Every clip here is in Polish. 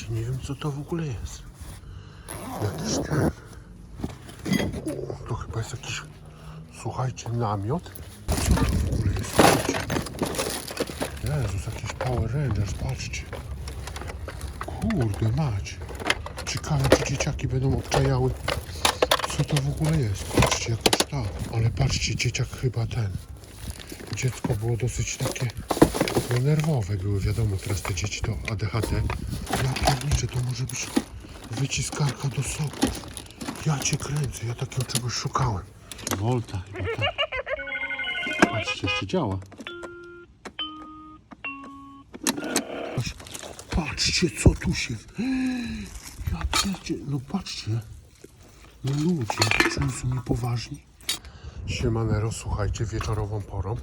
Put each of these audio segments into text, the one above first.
Słuchajcie, nie wiem co to w ogóle jest. Jakiś ten. To chyba jest jakiś, słuchajcie, namiot. Co to w ogóle jest? Jezus, jakiś Power Rangers, patrzcie. Kurde mać. Ciekawe, czy dzieciaki będą obczajały, co to w ogóle jest. Patrzcie, jakoś tak. Ale patrzcie, dzieciak chyba ten. Dziecko było dosyć takie no, nerwowe były, wiadomo, teraz te dzieci to ADHD. Ja pierniczę, to może być wyciskarka do soków. Ja cię kręcę, ja takiego czegoś szukałem. Volta chyba tak. Patrzcie, jeszcze działa. Patrz- Patrzcie, co tu się... Ja pierdzie... No patrzcie. No ludzie, czym są niepoważni? Siemanero, słuchajcie, wieczorową porą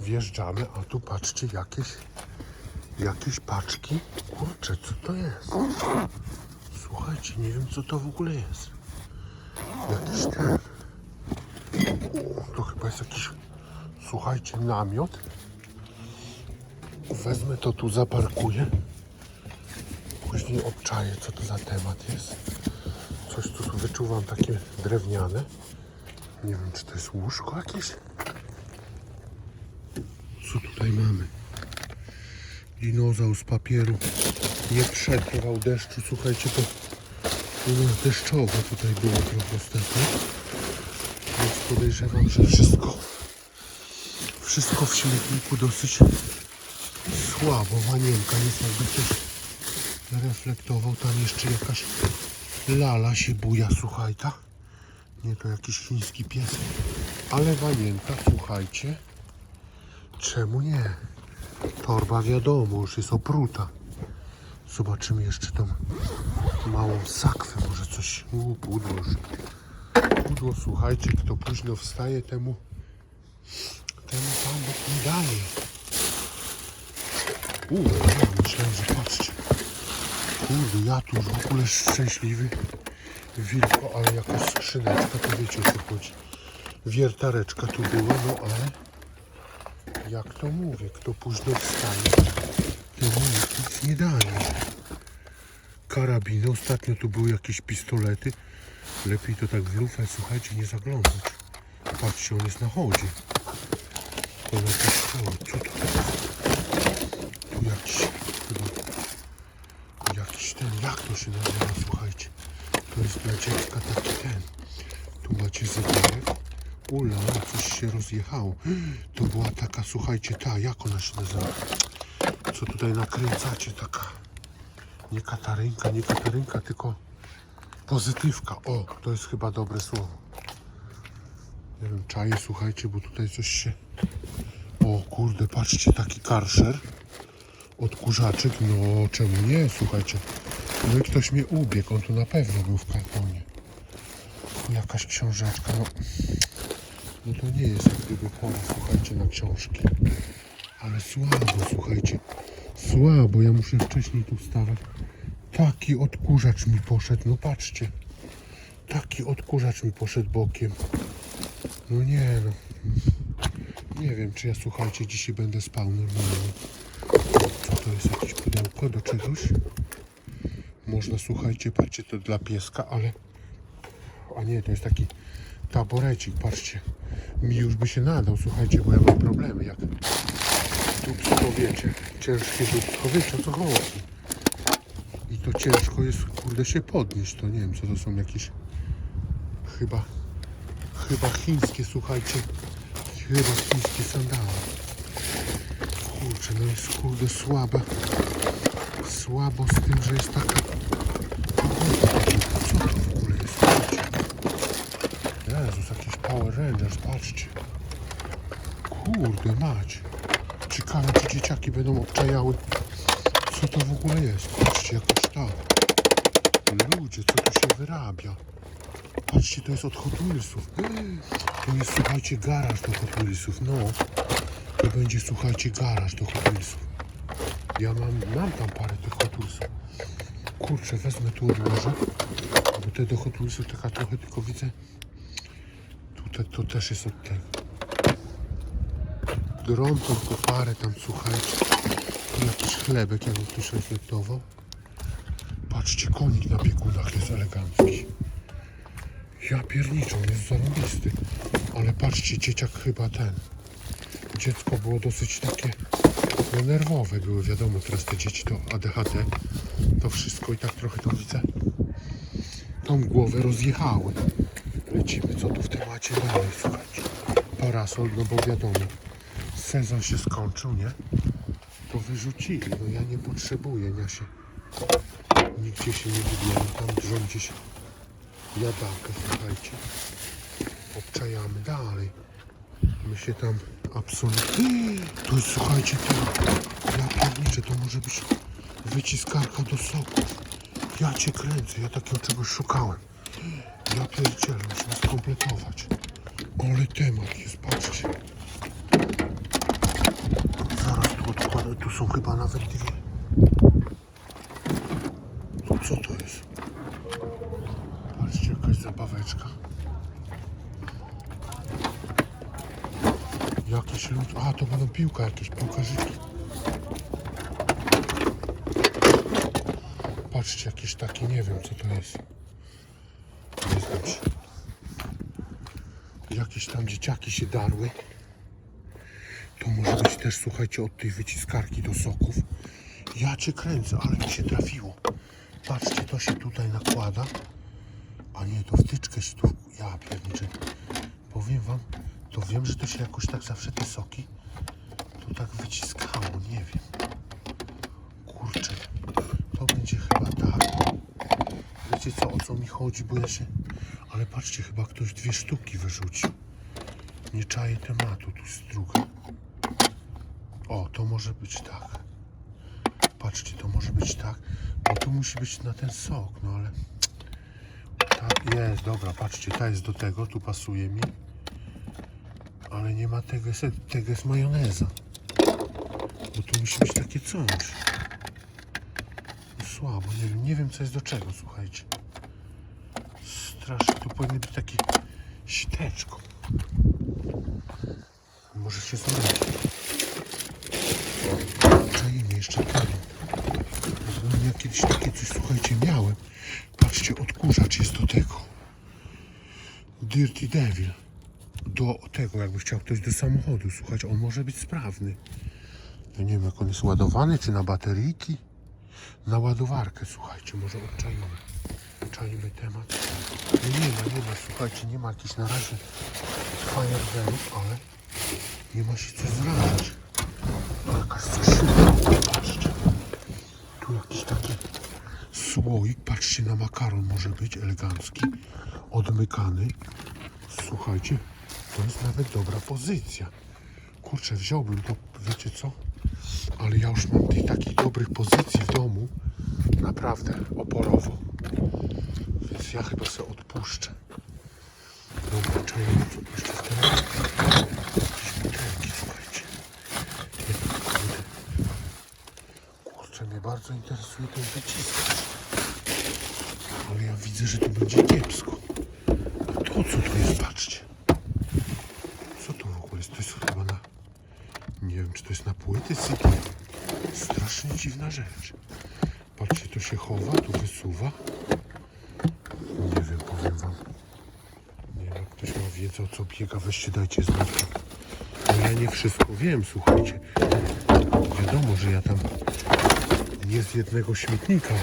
wjeżdżamy, a tu patrzcie, jakieś jakieś paczki. Kurczę, co to jest? Słuchajcie, nie wiem co to w ogóle jest. Jakiś ten... To chyba jest jakiś, słuchajcie, namiot. Wezmę to tu, zaparkuję. Później obczaję, co to za temat jest. Coś tu wyczuwam takie drewniane. Nie wiem, czy to jest łóżko jakieś? Co tutaj mamy? Dinozaur z papieru. Nie przetrwał deszczu, słuchajcie, to no, deszczowo tutaj było trochę ostatnio. Więc podejrzewam, że wszystko wszystko w śmietniku dosyć słabo. Wanienka jest jakby ktoś reflektował. Tam jeszcze jakaś lala się buja, słuchajta. Nie, to jakiś chiński pies. Ale wanienka, słuchajcie. Czemu nie? Torba wiadomo, już jest opruta. Zobaczymy jeszcze tą małą sakwę, może coś. U, pudło już. Pudło, słuchajcie, kto późno wstaje, temu temu Pan Bóg nie daje. U, ja myślałem, że patrzcie. Kurde, ja tu już w ogóle szczęśliwy. Wilko, ale jakaś skrzyneczka, to wiecie o co chodzi. Wiertareczka tu była, no ale jak to mówię, kto późno wstaje, temu nikt nic nie daje. Karabiny, ostatnio tu były jakieś pistolety. Lepiej to tak w lufę, słuchajcie, nie zaglądać. Patrzcie, on jest na chodzie. To jakiś, o, co to? Tu jakiś, chyba, jakiś ten, jak to się nazywa, słuchajcie. To jest dla dziecka taki ten. Tu macie zegarek. Ula, coś się rozjechało. To była taka, słuchajcie, ta, jak ona się nazywa? Co tutaj nakręcacie, taka. Nie katarynka, nie katarynka, tylko pozytywka. O, to jest chyba dobre słowo. Nie wiem, czaję, słuchajcie, bo tutaj coś się... O kurde, patrzcie, taki karszer. Odkurzaczek, no czemu nie, słuchajcie. No i ktoś mnie ubiegł, on tu na pewno był w kartonie. Jakaś książeczka, no... No to nie jest jak gdyby pora, słuchajcie, na książki. Ale słabo, słuchajcie. Słabo, ja muszę wcześniej tu wstawać. Taki odkurzacz mi poszedł, no patrzcie. Taki odkurzacz mi poszedł bokiem. No nie no. Nie wiem, czy ja słuchajcie, dzisiaj będę spał normalnie. To jest, jakieś pudełko do czegoś? Można, słuchajcie, patrzcie, to dla pieska, ale... A nie, to jest taki taborecik, patrzcie. Mi już by się nadał, słuchajcie, bo ja mam problemy, jak dubsko, wiecie, ciężkie dubsko, wiecie o co chodzi. I to ciężko jest, kurde, się podnieść, to nie wiem, co to są jakieś, chyba, chyba chińskie, słuchajcie, chyba chińskie sandały. Kurczę, no jest, kurde, słaba, słabo z tym, że jest taka, co to w ogóle jest, słuchajcie. Jezus, jakiś Power Rangers, patrzcie. Kurde mać. Ciekawe, czy dzieciaki będą obczajały, co to w ogóle jest. Patrzcie, jakoś tak. Ludzie, co tu się wyrabia. Patrzcie, to jest od Hot Wheelsów. To jest, słuchajcie, garaż do Hot Wheelsów. No, to będzie, słuchajcie, garaż do Hot Wheelsów. Ja mam, mam tam parę tych Hot Wheelsów. Kurczę, wezmę tu odłożę. Bo te do Hot Wheelsów taka trochę tylko widzę. Tutaj to też jest od tego. Drątą po parę tam, słuchajcie. Jakiś chlebek, jakby ktoś reflektował. Patrzcie, konik na biegunach jest elegancki. Ja pierniczą, jest zarąbisty. Ale patrzcie, dzieciak chyba ten. Dziecko było dosyć takie no, nerwowe były, wiadomo, teraz te dzieci to ADHD, to wszystko i tak trochę to widzę. Tą głowę rozjechały. Lecimy, co tu w temacie dalej, słuchajcie. Parasol, no bo wiadomo, sezon się skończył, nie? To wyrzucili, no ja nie potrzebuję, ja się nigdzie się nie wybieram, tam drżą gdzieś jadakę, słuchajcie. Obczajamy dalej. My się tam absolutnie... To jest, słuchajcie, to... Ja pierniczę, to może być wyciskarka do soków. Ja cię kręcę, ja takiego czegoś szukałem. Ja pierdzielę, musimy skompletować. Ale temat jest, patrzcie. Zaraz odkładam, tu są chyba nawet dwie. To co to jest? Patrzcie, jakaś zabaweczka. Jakiś lud... A, to będą piłka jakieś, piłkarzyki. Patrzcie, jakieś takie, nie wiem co to jest. Nie znam się. Jakieś tam dzieciaki się darły. To może być też, słuchajcie, od tej wyciskarki do soków. Ja cię kręcę, ale mi się trafiło. Patrzcie, to się tutaj nakłada. A nie, to wtyczkę się tu... Ja pierniczę. Powiem wam, to wiem, że to się jakoś tak zawsze te soki to tak wyciskało, nie wiem. Kurczę, to będzie chyba tak. Wiecie co, o co mi chodzi, bo ja się... Ale patrzcie, chyba ktoś dwie sztuki wyrzucił. Nie czaję tematu, tu jest druga. O, to może być tak. Patrzcie, to może być tak, bo tu musi być na ten sok, no ale... Tak, jest, dobra, patrzcie, ta jest do tego, tu pasuje mi. Ale nie ma tego, tego jest majoneza. Bo tu musi być takie coś. No Słabo, nie wiem, nie wiem co jest do czego, słuchajcie. Strasznie, tu powinny być takie siteczko. Może się znaleźć. Czajmy jeszcze. No, Ja kiedyś takie coś, słuchajcie, miałem. Patrzcie, odkurzacz jest do tego. Dirty Devil. Do tego, jakby chciał ktoś do samochodu. Słuchajcie, on może być sprawny. Ja nie wiem, jak on jest ładowany, czy na bateryjki. Na ładowarkę, słuchajcie, może odczajmy. Czajmy temat. Nie ma, nie ma, słuchajcie, nie ma jakichś na razie fajerwerów, ale nie ma się co zrażać. Patrzcie. Tu jakiś taki słoik, patrzcie na makaron może być elegancki, odmykany. Słuchajcie, to jest nawet dobra pozycja. Kurczę, wziąłbym to, wiecie co? Ale ja już mam tych takich dobrych pozycji w domu, naprawdę oporowo. Więc ja chyba sobie odpuszczę. Dobra, czajmy, co tu jeszcze w tym Jakieś butelki, słuchajcie. Nie, kurde. Kurczę, mnie bardzo interesuje ten wycisk. Ale ja widzę, że tu będzie kiepsko. A to co to jest? Patrzcie. Co to w ogóle jest? To jest chyba na... Nie wiem, czy to jest na płyty CD. Strasznie dziwna rzecz. Patrzcie, to się chowa, tu wysuwa. Nie wiem, powiem wam. Nie wiem, ktoś ma wiedzę, o co biega, weźcie dajcie znać. No ja nie wszystko wiem, słuchajcie. Wiadomo, że ja tam nie z jednego śmietnika,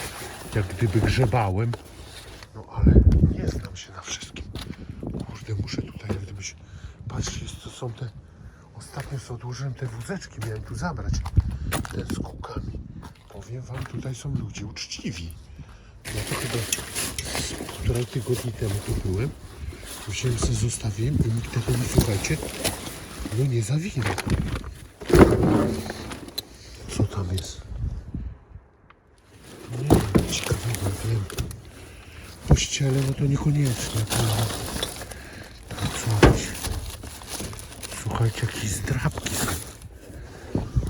jak gdyby grzebałem. No ale nie znam się na wszystkim. Kurde, muszę tutaj jak gdybyś... Patrzcie, jest- to są te... Ostatnio sobie odłożyłem te wózeczki, miałem tu zabrać. Te z kółkami. Powiem wam, tutaj są ludzie uczciwi. Ja to chyba z półtorej tygodni temu tu byłem. Wziąłem sobie, zostawiłem i nikt tego nie, słuchajcie, no nie zawinął. Co tam jest? Nie wiem, ciekawego, wiem. Pościele, no to niekoniecznie. Coś. Słuchajcie, jakieś zdrabki są.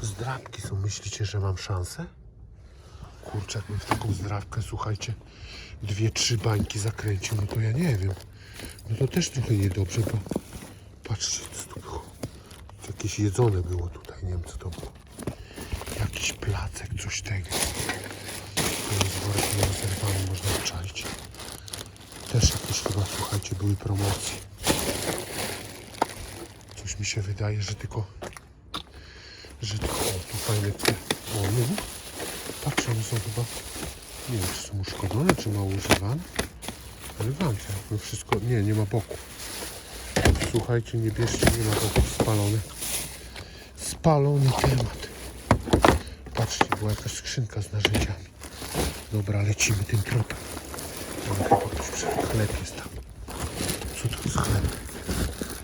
Zdrabki są. Myślicie, że mam szansę? Kurczę, jakbym w taką zdrabkę, słuchajcie, dwie, trzy bańki zakręcił, no to ja nie wiem. No to też trochę niedobrze, bo patrzcie, co tu było. Jakieś jedzone było tutaj, nie wiem co to było. Jakiś placek, coś tego. Tu jest worek nierozerwany, można obczaić. Też jakieś chyba, słuchajcie, były promocje. Coś mi się wydaje, że tylko... Że tylko... O, tu fajne te... O, no. Patrz, one są chyba... Nie wiem, czy są uszkodzone, czy mało używane. Elegancko. No wszystko... Nie, nie ma boku. Słuchajcie, nie bierzcie, nie ma boków spalone. Spalony temat. Patrzcie, była jakaś skrzynka z narzędziami. Dobra, lecimy tym tropem. Ale chyba ktoś przyszedł. Chleb jest tam. Co to jest chleb?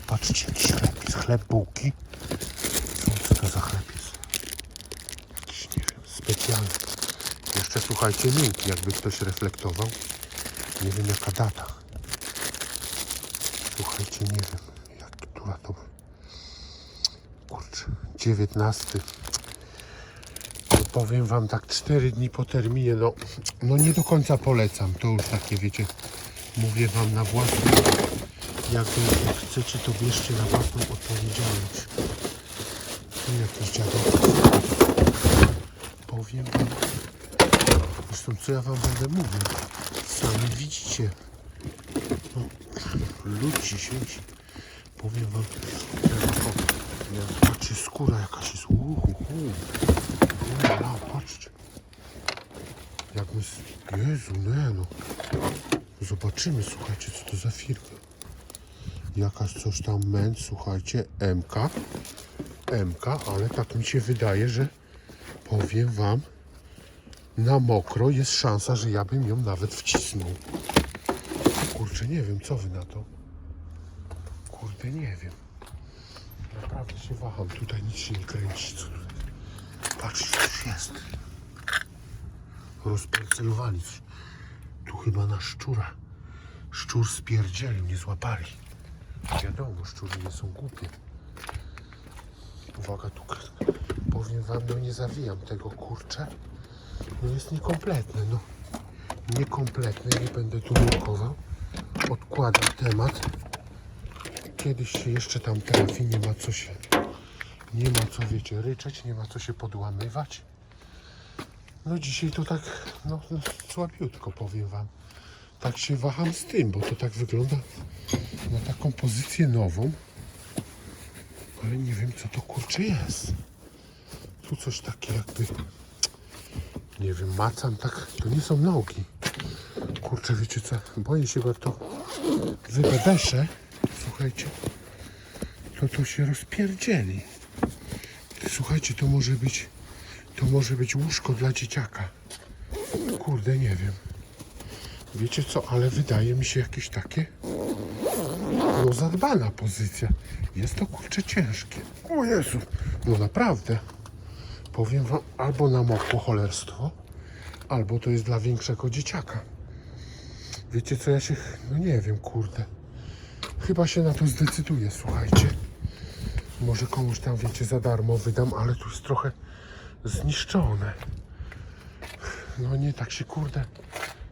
Patrzcie, jakiś chleb jest. Chleb bułki. Co, to za chleb jest? Jakiś, nie wiem, specjalny. Jeszcze słuchajcie, linki, jakby ktoś reflektował. Nie wiem jaka data. Słuchajcie, nie wiem, jak która to. Kurczę, 19. No powiem wam tak 4 dni po terminie, no, no nie do końca polecam. To już takie wiecie, mówię wam na własną. Jak chcecie, to bierzcie na własną odpowiedzialność. Tu jakiś dziadek. Powiem wam. Zresztą co ja wam będę mówił? Sami widzicie. No, ludzi świeci. Powiem wam. Patrzcie, skóra jakaś jest. Uhu, hu. Ula, patrzcie. Jak Jezu, nie no. Zobaczymy, słuchajcie, co to za firma. Jakaś coś tam męc, słuchajcie, MK. MK, ale tak mi się wydaje, że powiem wam, na mokro jest szansa, że ja bym ją nawet wcisnął. Kurczę, nie wiem, co wy na to? Kurde, nie wiem. Naprawdę się waham. Tutaj nic się nie kręci. Co? Patrzcie, jest. Rozparcelowali. Chyba na szczura. Szczur spierdzielił, nie złapali. Wiadomo, szczury nie są głupie. Uwaga, tu powiem wam, no nie zawijam tego kurczę. No jest niekompletne, no. Niekompletne, nie będę tu nurkował. Odkładam temat. Kiedyś się jeszcze tam trafi, nie ma co się, nie ma co, wiecie, ryczeć, nie ma co się podłamywać. No dzisiaj to tak, no słabiutko powiem wam. Tak się waham z tym, bo to tak wygląda na taką pozycję nową. Ale nie wiem, co to kurczę jest. Tu coś takie jakby, nie wiem, macam tak, to nie są nogi. Kurczę, wiecie co, boję się, bo to wybebeszę, słuchajcie, to to się rozpierdzieli. Słuchajcie, to może być, to może być łóżko dla dzieciaka. Kurde, nie wiem. Wiecie co, ale wydaje mi się jakieś takie, no zadbana pozycja. Jest to kurczę ciężkie. O Jezu, no naprawdę. Powiem wam, albo na mokło cholerstwo, albo to jest dla większego dzieciaka. Wiecie co, ja się, no nie wiem, kurde. Chyba się na to zdecyduję, słuchajcie. Może komuś tam, wiecie, za darmo wydam, ale tu jest trochę zniszczone. No nie, tak się, kurde,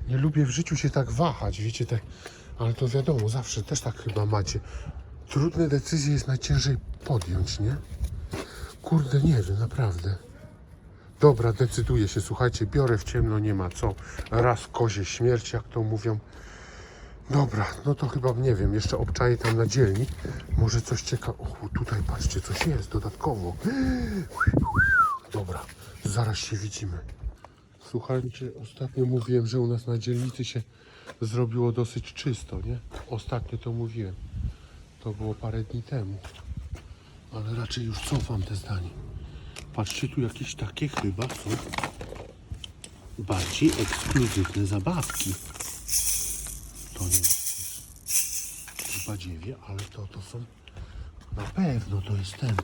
nie lubię w życiu się tak wahać, wiecie, te, ale to wiadomo, zawsze też tak chyba macie. Trudne decyzje jest najciężej podjąć, nie? Kurde, nie wiem, naprawdę. Dobra, decyduję się, słuchajcie, biorę w ciemno, nie ma co. Raz kozie śmierć, jak to mówią. Dobra, no to chyba, nie wiem, jeszcze obczaję tam na dzielni. Może coś ciekawe. O, tutaj patrzcie, coś jest dodatkowo. Dobra, zaraz się widzimy. Słuchajcie, ostatnio mówiłem, że u nas na dzielnicy się zrobiło dosyć czysto, nie? Ostatnio to mówiłem. To było parę dni temu. Ale raczej już cofam te zdanie. Patrzcie, tu jakieś takie chyba są bardziej ekskluzywne zabawki. To nie jest badziewie, ale to, to są na pewno to jest ten.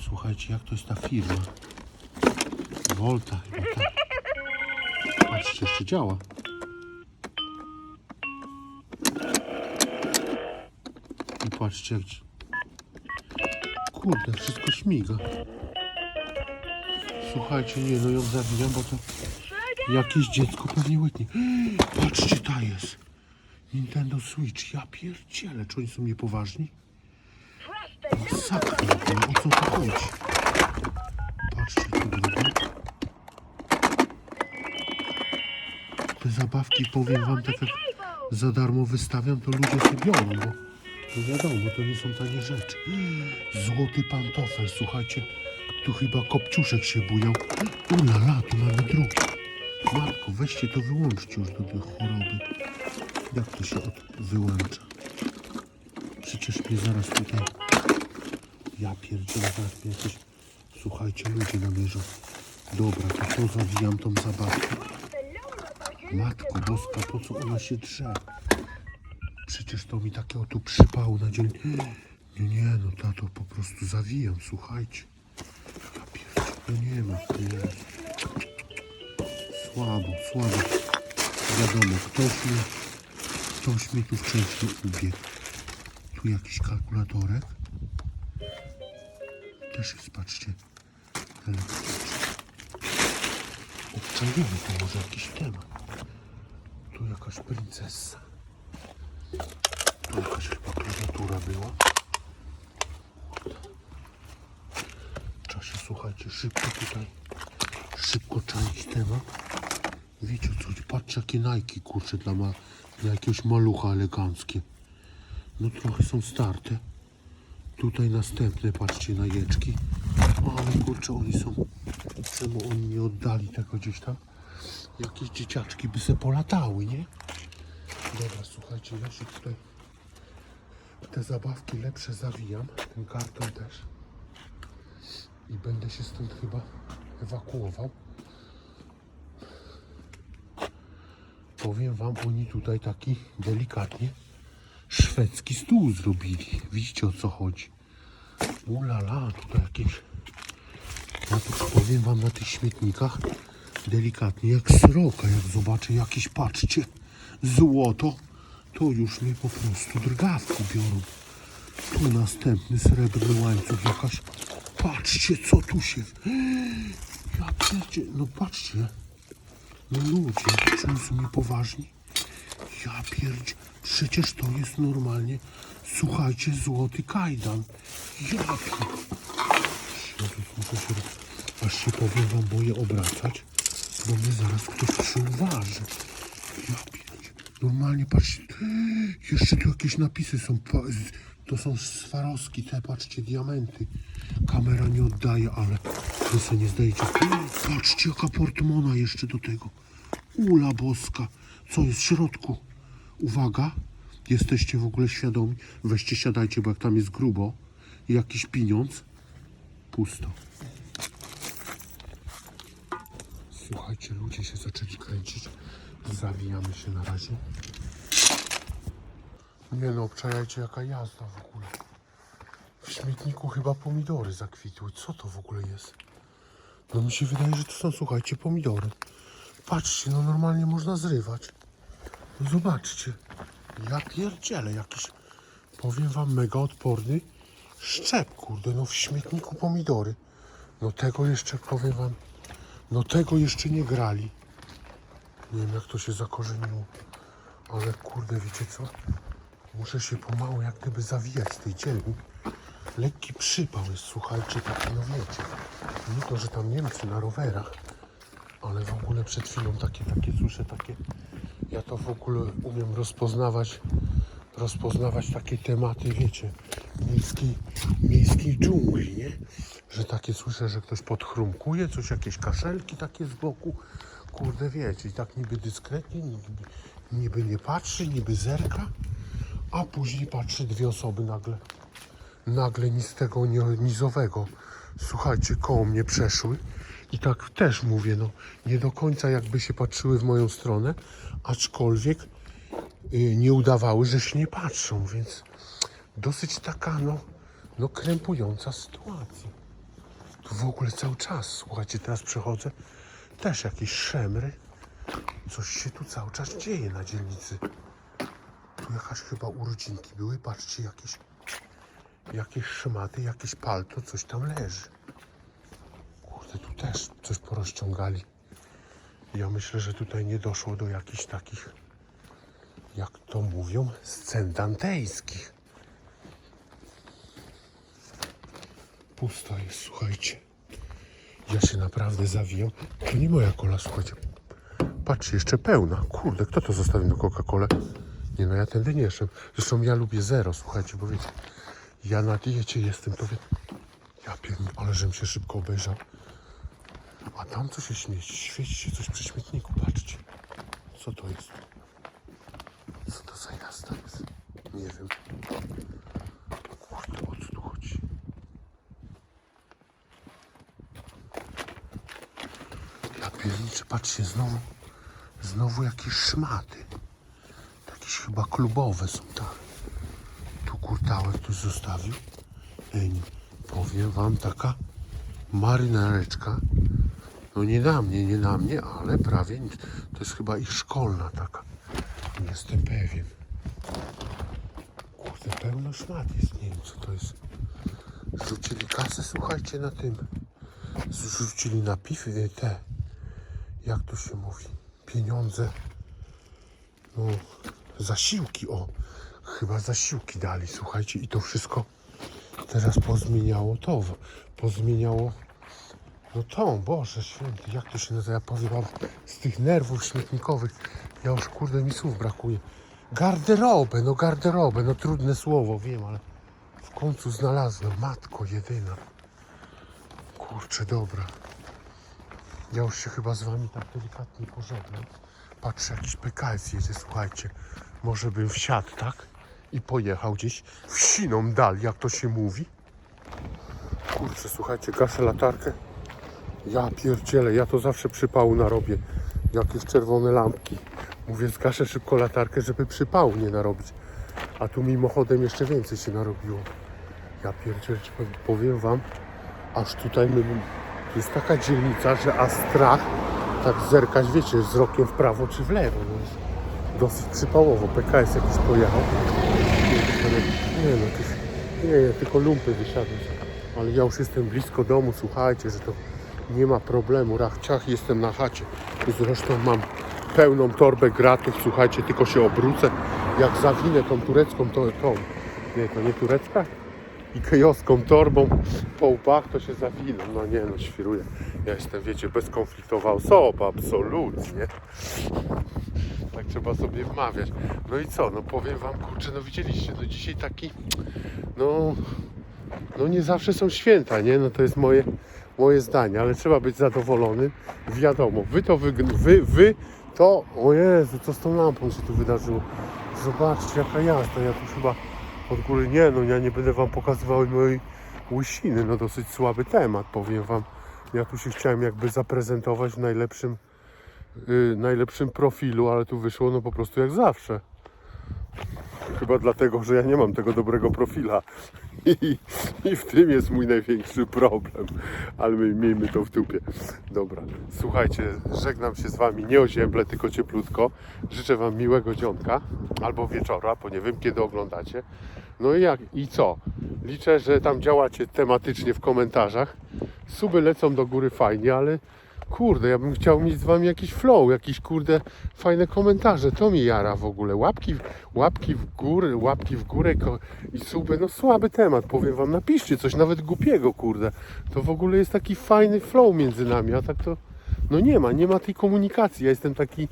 Słuchajcie, jak to jest ta firma? Volta chyba. Patrzcie, jeszcze działa. I patrzcie. Kurde, wszystko śmiga. Słuchajcie, nie, no ją zabijam, bo to jakieś dziecko pewnie łyknie. Patrzcie, ta jest. Nintendo Switch. Ja pierdzielę, czy oni są niepoważni? Masakra, no, o co tu chodzi? Zabawki, powiem wam, tak jak za darmo wystawiam, to ludzie się biorą, bo to wiadomo, to nie są tanie rzeczy. Złoty pantofel, słuchajcie, tu chyba kopciuszek się bujał. Ulala, tu mamy drugi. Matko, weźcie to wyłączcie już do tej choroby. Jak to się od... wyłącza? Przecież mnie zaraz tutaj... Ja pierdzielę, zaraz mnie jakieś... Słuchajcie, ludzie namierzą. Dobra, to to zawijam tą zabawkę. Matko boska, po co ona się drze? Przecież to mi takiego tu przypału na dzień. Nie, nie, no tato, po prostu zawijam, słuchajcie. Pierdzielę, nie ma, nie. Słabo, słabo. Wiadomo, ktoś mi, ktoś mi tu wcześniej ubiegł. Tu jakiś kalkulatorek. Też jest, patrzcie, elektryczny. Obczajemy to może jakiś temat. Jakaś princesa. Tu jakaś chyba klawiatura była. Trzeba się, słuchajcie, szybko tutaj, szybko czaić temat. Wiecie o co chodzi? Patrzcie jakie Nike, kurczę, dla, ma, dla jakiegoś malucha eleganckie. No trochę są starte. Tutaj następne, patrzcie, na jeczki. Ale kurczę, oni są... Czemu oni nie oddali tego gdzieś tam? Jakieś dzieciaczki by se polatały, nie? Dobra, słuchajcie, ja się tutaj te zabawki lepsze zawijam, ten karton też. I będę się stąd chyba ewakuował. Powiem wam, oni tutaj taki delikatnie szwedzki stół zrobili. Widzicie o co chodzi? Ulala, tutaj jakieś... Ja tu powiem wam na tych śmietnikach delikatnie jak sroka, jak zobaczę jakieś, patrzcie, złoto, to już mnie po prostu drgawki biorą. Tu następny srebrny łańcuch jakaś, patrzcie co tu się... Ja pierdzie... no patrzcie, no ludzie, czy są niepoważni? Ja pierdzie... Przecież to jest normalnie, słuchajcie, złoty kajdan. Ja pier... Jezus, muszę się... Aż się powiem wam boję obracać, bo mnie zaraz ktoś przyuważy. Ja pierdzie... Normalnie, patrzcie, jeszcze tu jakieś napisy są, to są Swarowski, te, patrzcie, diamenty. Kamera nie oddaje, ale wy sobie nie zdajecie. Patrzcie, jaka portmona jeszcze do tego. Ula boska, co jest w środku? Uwaga, jesteście w ogóle świadomi? Weźcie, siadajcie, bo jak tam jest grubo jakiś pieniądz, pusto. Słuchajcie, ludzie się zaczęli kręcić. Zawijamy się na razie. Nie no, obczajajcie jaka jazda w ogóle. W śmietniku chyba pomidory zakwitły. Co to w ogóle jest? No mi się wydaje, że to są, słuchajcie, pomidory. Patrzcie, no normalnie można zrywać. No zobaczcie. Ja pierdzielę jakiś, powiem wam, mega odporny szczep, kurde, no w śmietniku pomidory. No tego jeszcze, powiem wam, no tego jeszcze nie grali. Nie wiem jak to się zakorzeniło. Ale kurde, wiecie co? Muszę się pomału jak gdyby zawijać z tej dzielni. Lekki przypał jest, słuchajcie, taki, no wiecie. Nie to, że tam Niemcy na rowerach, ale w ogóle przed chwilą takie, takie słyszę, takie... Ja to w ogóle umiem rozpoznawać, rozpoznawać takie tematy, wiecie, miejskiej, miejskiej dżungli, nie? Że takie słyszę, że ktoś podchrumkuje, coś, jakieś kaszelki takie z boku. Kurde, wiecie, i tak niby dyskretnie, niby, niby nie patrzy, niby zerka, a później patrzy dwie osoby nagle. Nagle nic tego nie, nizowego. Słuchajcie, koło mnie przeszły i tak też mówię, no nie do końca jakby się patrzyły w moją stronę, aczkolwiek y, nie udawały, że się nie patrzą, więc dosyć taka, no, no krępująca sytuacja. Tu w ogóle cały czas, słuchajcie, teraz przechodzę, też jakieś szemry. Coś się tu cały czas dzieje na dzielnicy. Tu jakaś chyba urodzinki były, patrzcie, jakieś, jakieś szmaty, jakieś palto, coś tam leży. Kurde, tu też coś porozciągali. Ja myślę, że tutaj nie doszło do jakichś takich, jak to mówią, scen dantejskich. Pusto jest, słuchajcie. Ja się naprawdę zawijam. To nie moja kola, słuchajcie. patrzcie, jeszcze pełna. Kurde, kto to zostawił na Coca-Colę? Nie no, ja tędy nie szedłem. Zresztą ja lubię zero, słuchajcie, bo wiecie, ja na diecie jestem, to wie... Ja pierdolę, ale żebym się szybko obejrzał. A tam co się śmieci? Świeci się coś przy śmietniku, patrzcie. Co to jest? Co to za jazda jest? Nie wiem. Kurde, o co tu chodzi? Ja pierniczę, patrzcie, znowu, znowu jakieś szmaty. Jakieś chyba klubowe są, tak. Tu kurtałek ktoś zostawił. Ej, powiem wam, taka marynareczka. No nie na mnie, nie na mnie, ale prawie to jest chyba ich szkolna taka. Nie jestem pewien. Kurde, pełno szmat jest, nie wiem co to jest. Rzucili kasę, słuchajcie, na tym. Zrzucili na piw y, te, jak to się mówi, pieniądze. No, zasiłki, o. Chyba zasiłki dali, słuchajcie, i to wszystko teraz pozmieniało to, pozmieniało no tą, Boże święty, jak to się nazywa? Ja powiem wam, z tych nerwów śmietnikowych, ja już kurde mi słów brakuje. Garderobę, no garderobę, no trudne słowo, wiem, ale w końcu znalazłem, matko jedyna. Kurczę, dobra. Ja już się chyba z wami tak delikatnie pożegnam. Patrzę, jakiś PKS jedzie, słuchajcie. Może bym wsiadł, tak? I pojechał gdzieś w siną dal, jak to się mówi. Kurczę, słuchajcie, gaszę latarkę. Ja pierdzielę, ja to zawsze przypału narobię. Jakieś czerwone lampki. Mówię, zgaszę szybko latarkę, żeby przypału nie narobić. A tu mimochodem jeszcze więcej się narobiło. Ja pierdzielę, powiem wam, aż tutaj my, jest taka dzielnica, że a strach tak zerkać, wiecie, wzrokiem w prawo czy w lewo. No jest dosyć przypałowo. PKS jakiś pojechał. Nie no, to, nie, nie, tylko lumpy wysiadłem. Ale ja już jestem blisko domu, słuchajcie, że to nie ma problemu. Rachciach jestem na chacie. Zresztą mam pełną torbę gratów, słuchajcie, tylko się obrócę. Jak zawinę tą turecką, to tą, nie, to nie turecka? Ikejowską torbą po łbach, to się zawinę. No nie, no świruję. Ja jestem, wiecie, bezkonfliktowa osoba, absolutnie. Tak trzeba sobie wmawiać. No i co, no powiem wam, kurczę, no widzieliście, no dzisiaj taki, no, no nie zawsze są święta, nie? No to jest moje, moje zdanie, ale trzeba być zadowolonym. Wiadomo, wy to wy, wy, wy to, o Jezu, co z tą lampą się tu wydarzyło? Zobaczcie, jaka jazda, ja tu chyba od góry, nie no, ja nie będę wam pokazywał mojej łysiny, no dosyć słaby temat, powiem wam. Ja tu się chciałem jakby zaprezentować w najlepszym, yy, najlepszym profilu, ale tu wyszło no po prostu jak zawsze. Chyba dlatego, że ja nie mam tego dobrego profila. I, I w tym jest mój największy problem. Ale my, miejmy to w dupie. Dobra, słuchajcie, żegnam się z Wami nie o ziemble, tylko cieplutko. Życzę Wam miłego dzionka albo wieczora, bo nie wiem kiedy oglądacie. No i jak i co? Liczę, że tam działacie tematycznie w komentarzach. Suby lecą do góry fajnie, ale kurde, ja bym chciał mieć z Wami jakiś flow, jakieś kurde fajne komentarze. To mi jara w ogóle. Łapki, łapki w górę, łapki w górę i suby. No słaby temat, powiem Wam. Napiszcie coś nawet głupiego, kurde. To w ogóle jest taki fajny flow między nami, a tak to no nie ma, nie ma tej komunikacji. Ja jestem taki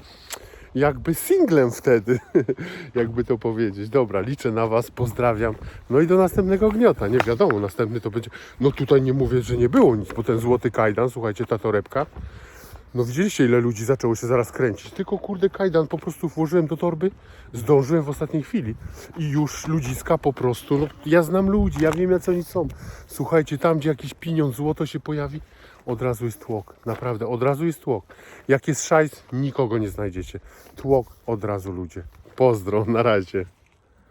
jakby singlem wtedy, jakby to powiedzieć. Dobra, liczę na Was, pozdrawiam. No i do następnego gniota. Nie wiadomo, następny to będzie. No tutaj nie mówię, że nie było nic, bo ten złoty kajdan, słuchajcie, ta torebka. No widzieliście ile ludzi zaczęło się zaraz kręcić. Tylko kurde kajdan po prostu włożyłem do torby, zdążyłem w ostatniej chwili i już ludziska po prostu, no ja znam ludzi, ja wiem jacy oni są. Słuchajcie, tam gdzie jakiś pieniądz, złoto się pojawi, od razu jest tłok. Naprawdę, od razu jest tłok. Jak jest szajs, nikogo nie znajdziecie. Tłok od razu ludzie. Pozdro, na razie.